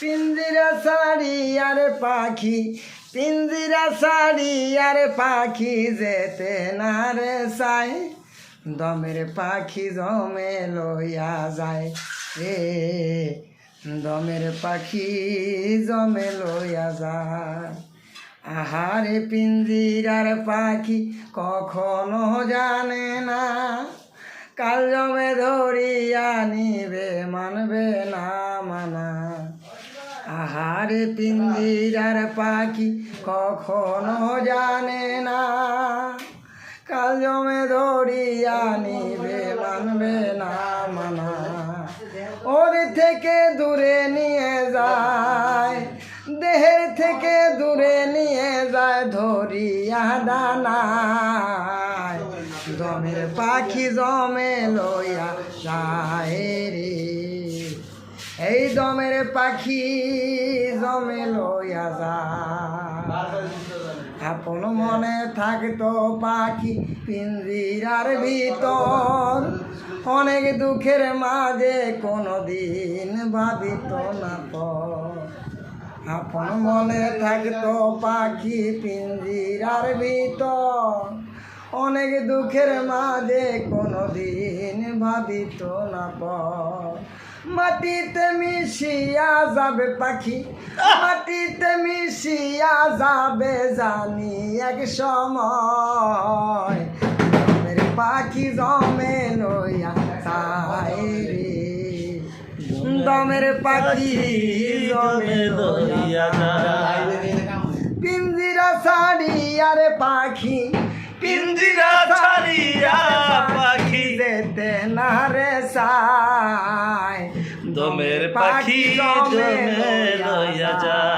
পিঞ্জিরা শাড়ি আরে পাখি পিঞ্জিরা শাড়ি আরে পাখি যেতে না রে সাই। দমের পাখি জমে লইয়া যায় রে, দমের পাখি জমে লইয়া যায়। আহারে পিঞ্জিরার পাখি কখনো জানে না, কাল জমে ধরিয়া নিবে, মানবে না। আহারে পিঞ্জিরার পাখি কখনো জানে না। কাল জমে ধরিয়া নিবে মানবে না মানা। ওর থেকে দূরে নিয়ে যায়, দেহের থেকে দূরে নিয়ে যায়, ধরিয়া দানায়। দমের পাখি জমে লইয়া যায় রে। এই দমের পাখি জমে আপন মনে থাকতো পাখি পিঞ্জিরার ভিতর। অনেক দুঃখের মাঝে কোনো দিন ভাবিত না তো আপন মনে থাকতো পাখি পিঞ্জিরার ভিতর। অনেক দুঃখের মাঝে কোনো দিন ভাবিত না পর। মাটিতে মিশিয়া যাবে পাখি। মাটিতে মিশিয়া যাবে জানি এক সময়। পাখি জমে তাই রে। দমের পাখি জমে পিঞ্জিরা শাড়ি আরে পাখি। পিঞ্জিরা যেতে না রে সাই দমের পাখি দমে লইয়া যায়।